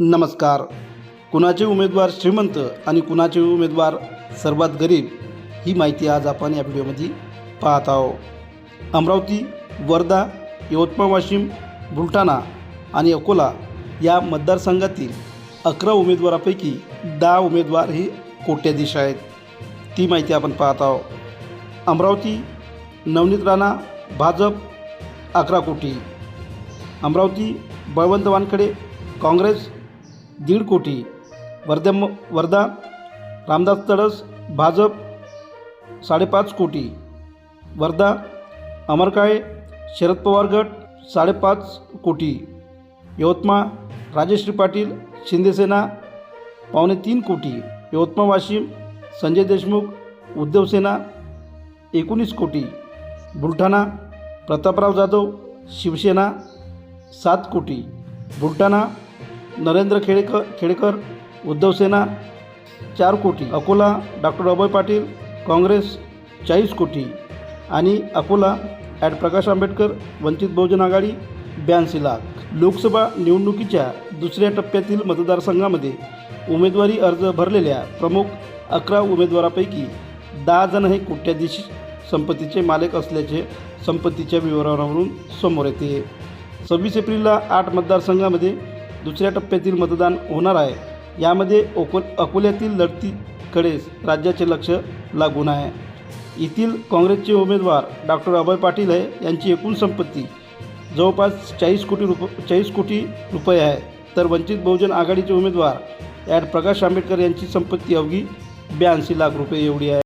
नमस्कार. कुणाचे उमेदवार श्रीमंत आणि कुणाचे उमेदवार सर्वात गरीब ही माहिती आज आपण या व्हिडिओमध्ये पाहत आहोत. अमरावती वर्धा यवतमाळ वाशिम बुलढाणा आणि अकोला या मतदारसंघातील अकरा उमेदवारापैकी दहा उमेदवार हे कोट्याधीश आहेत. ती माहिती आपण पाहत आहोत. अमरावती नवनीत राणा भाजप अकरा कोटी. अमरावती बळवंत वानखडे काँग्रेस दीड कोटी. वर्धा वर्धा रामदास तडस भाजप साडेपाच कोटी. वर्धा अमरकाळे शरद पवार गट साडेपाच कोटी. यवतमाळ राजश्री पाटील शिंदेसेना पावणे तीन कोटी. यवतमाळ वाशिम संजय देशमुख उद्धवसेना एकोणीस कोटी. बुलढाणा प्रतापराव जाधव शिवसेना सात कोटी. बुलढाणा नरेंद्र खेडेकर खेडेकर उद्धवसेना चार कोटी अकोला डॉक्टर अभय पाटील काँग्रेस चाळीस कोटी आणि अकोला ॲड प्रकाश आंबेडकर वंचित बहुजन आघाडी ब्याऐंशी लाख. लोकसभा निवडणुकीच्या दुसऱ्या टप्प्यातील मतदारसंघामध्ये उमेदवारी अर्ज भरलेल्या प्रमुख अकरा उमेदवारापैकी दहा जण हे कोट्याधीश संपत्तीचे मालक असल्याचे संपत्तीच्या विवरणावरून समोर येते. सव्वीस एप्रिलला आठ मतदारसंघामध्ये दुसऱ्या टप्प्यातील मतदान होणार आहे. यामध्ये अको अकोल्यातील लढतीकडे राज्याचे लक्ष लागून आहे. येथील काँग्रेसचे उमेदवार डॉक्टर अभय पाटील आहे. यांची एकूण संपत्ती जवळपास चाळीस कोटी रुप चाळीस कोटी रुपये आहे. तर वंचित बहुजन आघाडीचे उमेदवार ॲड प्रकाश आंबेडकर यांची संपत्ती अवघी ब्याऐंशी लाख रुपये एवढी आहे.